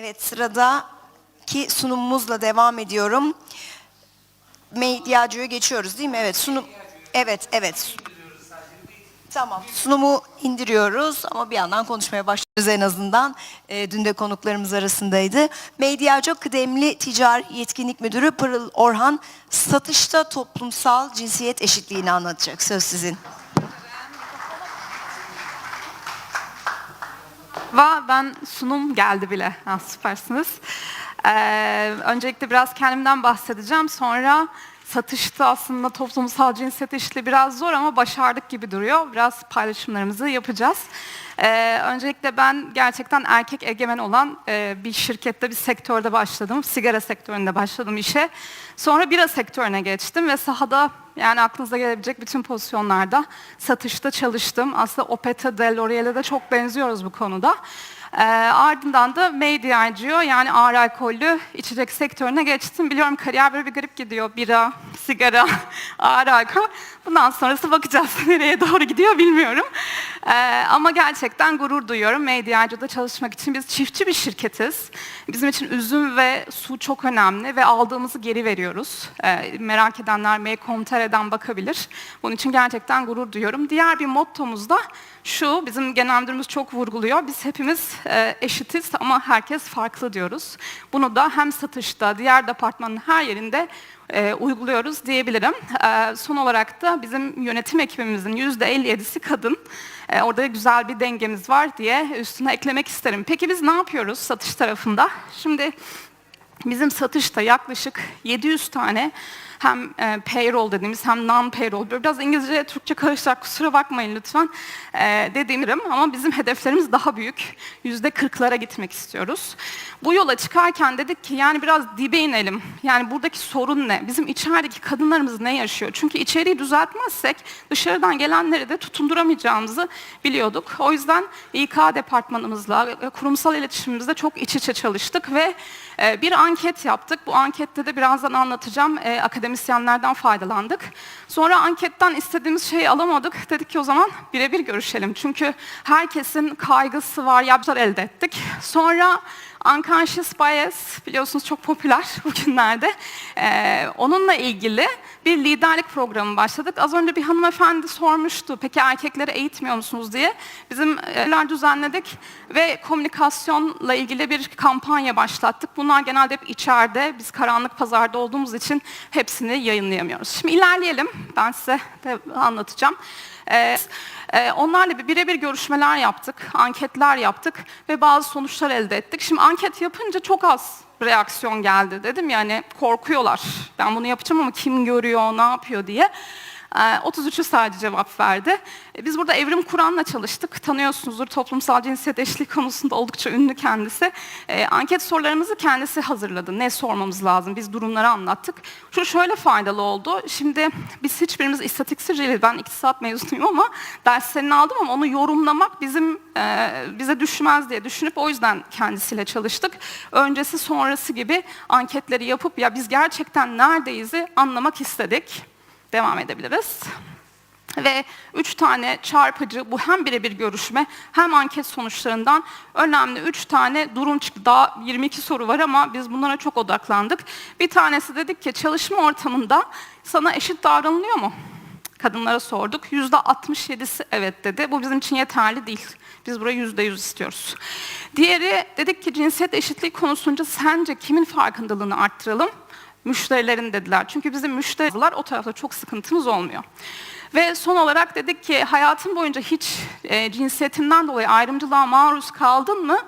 Evet sıradaki sunumumuzla devam ediyorum. Medyacıya geçiyoruz değil mi? Evet sunum. Evet evet. Tamam sunumu indiriyoruz ama bir yandan konuşmaya başlıyoruz en azından. Ee, dün de konuklarımız arasındaydı. Medyacı Kıdemli Ticari Yetkinlik Müdürü Pırıl Orhan satışta toplumsal cinsiyet eşitliğini anlatacak. Söz sizin. Va ben sunum geldi bile. Ha, süpersiniz. Ee, öncelikle biraz kendimden bahsedeceğim. Sonra satışta aslında toplumsal cinsiyet eşitliği biraz zor ama başardık gibi duruyor. Biraz paylaşımlarımızı yapacağız. Ee, öncelikle ben gerçekten erkek egemen olan e, bir şirkette, bir sektörde başladım. Sigara sektöründe başladım işe. Sonra bira sektörüne geçtim ve sahada yani aklınıza gelebilecek bütün pozisyonlarda satışta çalıştım. Aslında Opeta, Del L'Oreal'e de çok benziyoruz bu konuda. Ee, ardından da Media yani ağır alkollü içecek sektörüne geçtim. Biliyorum kariyer böyle bir garip gidiyor. Bira, sigara, ağır alkol. Bundan sonrası bakacağız nereye doğru gidiyor bilmiyorum. Ee, ama gerçekten gurur duyuyorum Medyacı'da çalışmak için. Biz çiftçi bir şirketiz. Bizim için üzüm ve su çok önemli ve aldığımızı geri veriyoruz. Ee, merak edenler Meykom.tr'den bakabilir. Bunun için gerçekten gurur duyuyorum. Diğer bir mottomuz da şu, bizim genel müdürümüz çok vurguluyor. Biz hepimiz e, eşitiz ama herkes farklı diyoruz. Bunu da hem satışta, diğer departmanın her yerinde e, uyguluyoruz diyebilirim. E, son olarak da bizim yönetim ekibimizin %57'si kadın. E, orada güzel bir dengemiz var diye üstüne eklemek isterim. Peki biz ne yapıyoruz satış tarafında? Şimdi bizim satışta yaklaşık 700 tane hem e, payroll dediğimiz hem non-payroll, biraz İngilizce, Türkçe karışacak kusura bakmayın lütfen e, dediğim ama bizim hedeflerimiz daha büyük. Yüzde kırklara gitmek istiyoruz. Bu yola çıkarken dedik ki yani biraz dibe inelim. Yani buradaki sorun ne? Bizim içerideki kadınlarımız ne yaşıyor? Çünkü içeriği düzeltmezsek dışarıdan gelenleri de tutunduramayacağımızı biliyorduk. O yüzden İK departmanımızla, kurumsal iletişimimizde çok iç içe çalıştık ve e, bir anket yaptık. Bu ankette de birazdan anlatacağım. E, akademisyenlerden faydalandık. Sonra anketten istediğimiz şeyi alamadık. Dedik ki o zaman birebir görüşelim. Çünkü herkesin kaygısı var, yapılar elde ettik. Sonra unconscious bias biliyorsunuz çok popüler bugünlerde. Ee, onunla ilgili bir liderlik programı başladık. Az önce bir hanımefendi sormuştu. Peki erkekleri eğitmiyor musunuz diye. Bizim e, düzenledik ve komünikasyonla ilgili bir kampanya başlattık. Bunlar genelde hep içeride. Biz karanlık pazarda olduğumuz için hepsini yayınlayamıyoruz. Şimdi ilerleyelim. Ben size de anlatacağım. Ee, e, onlarla bir birebir görüşmeler yaptık, anketler yaptık ve bazı sonuçlar elde ettik. Şimdi anket yapınca çok az reaksiyon geldi. Dedim yani korkuyorlar. Ben bunu yapacağım ama kim görüyor, ne yapıyor diye. 33'ü sadece cevap verdi. E, Biz burada Evrim Kur'an'la çalıştık. Tanıyorsunuzdur toplumsal cinsiyet eşitliği konusunda oldukça ünlü kendisi. E, anket sorularımızı kendisi hazırladı. Ne sormamız lazım? Biz durumları anlattık. Şu şöyle faydalı oldu. Şimdi biz hiçbirimiz istatistikçi değiliz. Ben iktisat mezunuyum ama derslerini aldım ama onu yorumlamak bizim e, bize düşmez diye düşünüp o yüzden kendisiyle çalıştık. Öncesi sonrası gibi anketleri yapıp ya biz gerçekten neredeyiz'i anlamak istedik. Devam edebiliriz. Ve üç tane çarpıcı, bu hem birebir görüşme hem anket sonuçlarından önemli üç tane durum çıktı. Daha 22 soru var ama biz bunlara çok odaklandık. Bir tanesi dedik ki çalışma ortamında sana eşit davranılıyor mu? Kadınlara sorduk. Yüzde 67'si evet dedi. Bu bizim için yeterli değil. Biz buraya yüzde yüz istiyoruz. Diğeri dedik ki cinsiyet eşitliği konusunda sence kimin farkındalığını arttıralım? Müşterilerin dediler. Çünkü bizim müşteriler o tarafta çok sıkıntımız olmuyor. Ve son olarak dedik ki hayatın boyunca hiç e, cinsiyetinden dolayı ayrımcılığa maruz kaldın mı?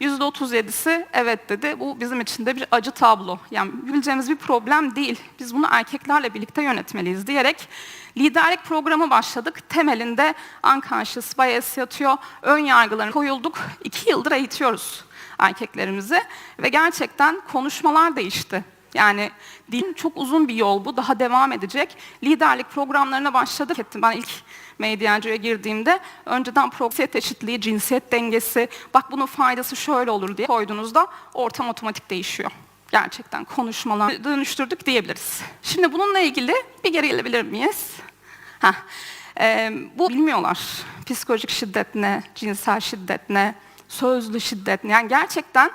%37'si evet dedi. Bu bizim için de bir acı tablo. Yani bileceğimiz bir problem değil. Biz bunu erkeklerle birlikte yönetmeliyiz diyerek liderlik programı başladık. Temelinde unconscious bias yatıyor. Ön yargılarını koyulduk. İki yıldır eğitiyoruz erkeklerimizi. Ve gerçekten konuşmalar değişti. Yani din çok uzun bir yol bu, daha devam edecek. Liderlik programlarına başladık. Ettim. Ben ilk medyancıya girdiğimde önceden cinsiyet eşitliği, cinsiyet dengesi, bak bunun faydası şöyle olur diye koyduğunuzda ortam otomatik değişiyor. Gerçekten konuşmalar dönüştürdük diyebiliriz. Şimdi bununla ilgili bir geri gelebilir miyiz? Heh. Ee, bu bilmiyorlar. Psikolojik şiddet ne, cinsel şiddet ne, sözlü şiddet ne. Yani gerçekten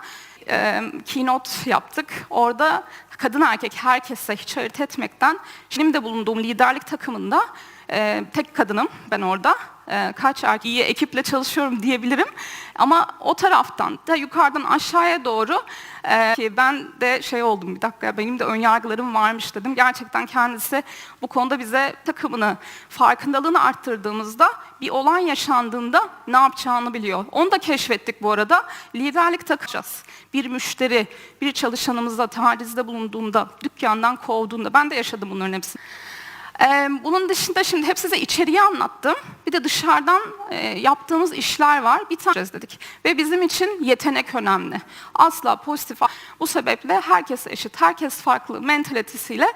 e, keynote yaptık. Orada kadın erkek herkese hiç ayırt etmekten, benim de bulunduğum liderlik takımında e, tek kadınım ben orada. E, kaç erkeği ekiple çalışıyorum diyebilirim. Ama o taraftan da yukarıdan aşağıya doğru e, ki ben de şey oldum bir dakika benim de ön yargılarım varmış dedim. Gerçekten kendisi bu konuda bize takımını farkındalığını arttırdığımızda bir olay yaşandığında ne yapacağını biliyor. Onu da keşfettik bu arada. Liderlik takacağız. Bir müşteri, bir çalışanımızla tacizde bulunduğunda, dükkandan kovduğunda ben de yaşadım bunların hepsini. Ee, bunun dışında şimdi hep size içeriği anlattım. Bir de dışarıdan e, yaptığımız işler var. Bir tane dedik. Ve bizim için yetenek önemli. Asla pozitif. Bu sebeple herkes eşit, herkes farklı mentalitesiyle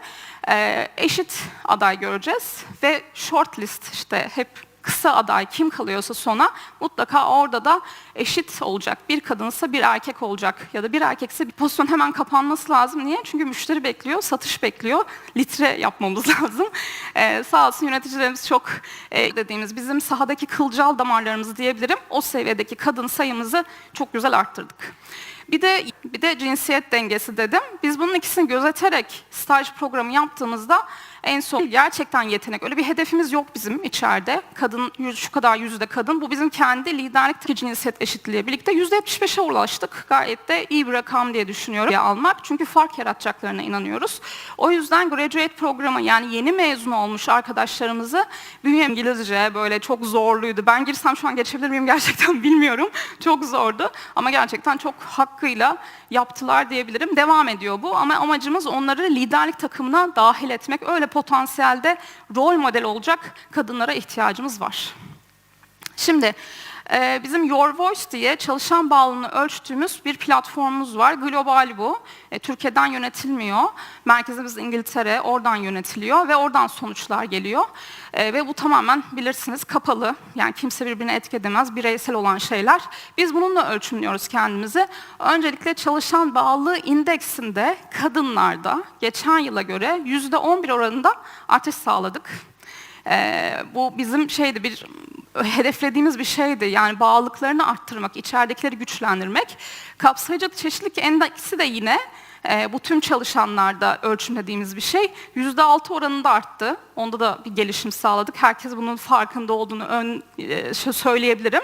e, eşit aday göreceğiz. Ve shortlist işte hep kısa aday kim kalıyorsa sona mutlaka orada da eşit olacak. Bir kadınsa bir erkek olacak ya da bir erkekse bir pozisyon hemen kapanması lazım. Niye? Çünkü müşteri bekliyor, satış bekliyor. Litre yapmamız lazım. Ee, sağ olsun yöneticilerimiz çok e, dediğimiz bizim sahadaki kılcal damarlarımız diyebilirim. O seviyedeki kadın sayımızı çok güzel arttırdık. Bir de bir de cinsiyet dengesi dedim. Biz bunun ikisini gözeterek staj programı yaptığımızda en son gerçekten yetenek. Öyle bir hedefimiz yok bizim içeride. Kadın şu kadar yüzde kadın. Bu bizim kendi liderlik cinsiyet eşitliği birlikte yüzde 75'e ulaştık. Gayet de iyi bir rakam diye düşünüyorum almak. Çünkü fark yaratacaklarına inanıyoruz. O yüzden graduate programı yani yeni mezun olmuş arkadaşlarımızı bünye İngilizce böyle çok zorluydu. Ben girsem şu an geçebilir miyim gerçekten bilmiyorum. Çok zordu ama gerçekten çok hakkıyla yaptılar diyebilirim. Devam ediyor bu ama amacımız onları liderlik takımına dahil etmek. Öyle potansiyelde rol model olacak kadınlara ihtiyacımız var. Şimdi bizim Your Voice diye çalışan bağlılığını ölçtüğümüz bir platformumuz var. Global bu. E, Türkiye'den yönetilmiyor. Merkezimiz İngiltere, oradan yönetiliyor ve oradan sonuçlar geliyor. E, ve bu tamamen bilirsiniz kapalı. Yani kimse birbirine etki edemez, bireysel olan şeyler. Biz bununla ölçümlüyoruz kendimizi. Öncelikle çalışan bağlılığı indeksinde kadınlarda geçen yıla göre %11 oranında artış sağladık. Ee, bu bizim şeydi bir hedeflediğimiz bir şeydi. Yani bağlılıklarını arttırmak, içeridekileri güçlendirmek. Kapsayıcı çeşitlilik endeksi de yine e, bu tüm çalışanlarda ölçümlediğimiz bir şey. Yüzde altı oranında arttı. Onda da bir gelişim sağladık. Herkes bunun farkında olduğunu ön, e, söyleyebilirim.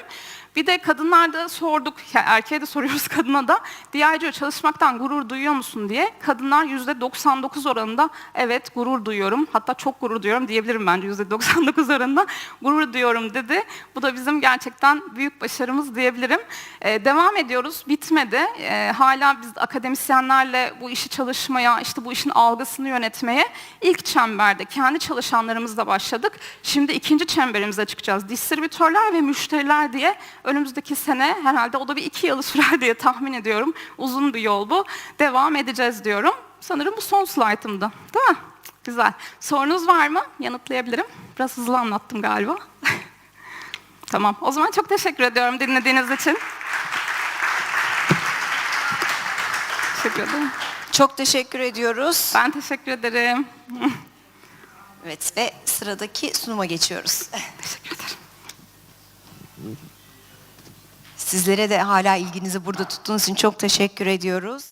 Bir de kadınlarda sorduk, yani erkeğe de soruyoruz kadına da. DICO çalışmaktan gurur duyuyor musun diye. Kadınlar yüzde 99 oranında evet gurur duyuyorum. Hatta çok gurur duyuyorum diyebilirim bence yüzde 99 oranında gurur duyuyorum dedi. Bu da bizim gerçekten büyük başarımız diyebilirim. Ee, devam ediyoruz, bitmedi. Ee, hala biz akademisyenlerle bu işi çalışmaya, işte bu işin algısını yönetmeye ilk çemberde kendi çalışanlarımızla başladık. Şimdi ikinci çemberimize çıkacağız. Distribütörler ve müşteriler diye önümüzdeki sene herhalde o da bir iki yılı sürer diye tahmin ediyorum. Uzun bir yol bu. Devam edeceğiz diyorum. Sanırım bu son slaytımdı. Değil mi? Güzel. Sorunuz var mı? Yanıtlayabilirim. Biraz hızlı anlattım galiba. tamam. O zaman çok teşekkür ediyorum dinlediğiniz için. Teşekkür ederim. Çok teşekkür ediyoruz. Ben teşekkür ederim. Evet ve sıradaki sunuma geçiyoruz. Teşekkür Sizlere de hala ilginizi burada tuttuğunuz için çok teşekkür ediyoruz.